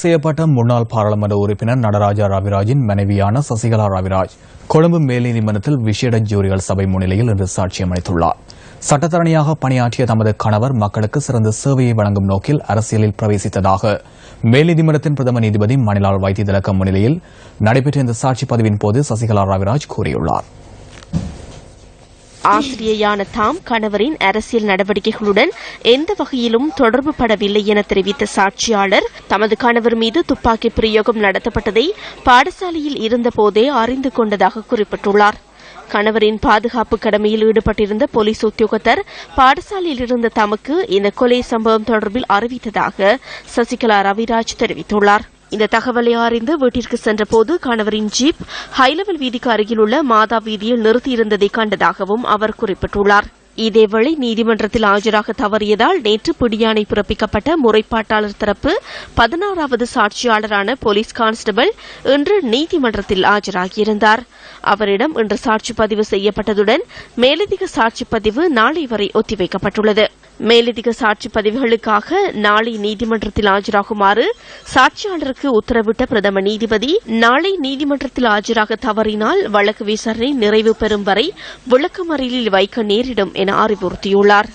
செய்யப்பட்ட முன்னாள் பாராளுமன்ற உறுப்பினர் நடராஜா ராவிராஜின் மனைவியான சசிகலா ராவிராஜ் கொழும்பு மேல் நீதிமன்றத்தில் விசேட ஜூரிகள் சபை முன்னிலையில் இன்று சாட்சியம் அளித்துள்ளார் சட்டத்தரணியாக பணியாற்றிய தமது கணவர் மக்களுக்கு சிறந்த சேவையை வழங்கும் நோக்கில் அரசியலில் பிரவேசித்ததாக மேல் நீதிமன்றத்தின் பிரதம நீதிபதி மணிலால் வைத்தியதிலக்கம் முன்னிலையில் நடைபெற்ற இந்த சாட்சி பதிவின் போது சசிகலா ராவிராஜ் கூறியுள்ளார். ஆசிரியையான தாம் கணவரின் அரசியல் நடவடிக்கைகளுடன் எந்த வகையிலும் தொடர்பு படவில்லை என தெரிவித்த சாட்சியாளர் தமது கணவர் மீது துப்பாக்கி பிரயோகம் நடத்தப்பட்டதை பாடசாலையில் இருந்தபோதே அறிந்து கொண்டதாக குறிப்பிட்டுள்ளார். கணவரின் பாதுகாப்பு கடமையில் ஈடுபட்டிருந்த போலீஸ் உத்தியோகத்தர் பாடசாலையில் இருந்த தமக்கு இந்த கொலை சம்பவம் தொடர்பில் அறிவித்ததாக சசிகலா ரவிராஜ் தெரிவித்துள்ளார். இந்த தகவலை அறிந்து வீட்டிற்கு சென்றபோது கணவரின் ஜீப் ஹைலெவல் வீதிக்கு அருகிலுள்ள மாதா வீதியில் நிறுத்தியிருந்ததை கண்டதாகவும் அவர் குறிப்பிட்டுள்ளார். இதேவேளை நீதிமன்றத்தில் ஆஜராக தவறியதால் நேற்று பிடியாணை பிறப்பிக்கப்பட்ட முறைப்பாட்டாளர் தரப்பு பதினாறாவது சாட்சியாளரான போலீஸ் கான்ஸ்டபிள் இன்று நீதிமன்றத்தில் ஆஜராகியிருந்தார். அவரிடம் இன்று சாட்சி பதிவு செய்யப்பட்டதுடன் மேலதிக சாட்சி பதிவு நாளை வரை ஒத்திவைக்கப்பட்டுள்ளது. மேலதிக சாட்சி பதிவுகளுக்காக நாளை நீதிமன்றத்தில் ஆஜராகுமாறு சாட்சியாளருக்கு உத்தரவிட்ட பிரதம நீதிபதி நாளை நீதிமன்றத்தில் ஆஜராக தவறினால் வழக்கு விசாரணை நிறைவு பெறும் வரை விளக்கமறியலில் வைக்க நேரிடும் என அறிவுறுத்தியுள்ளார்.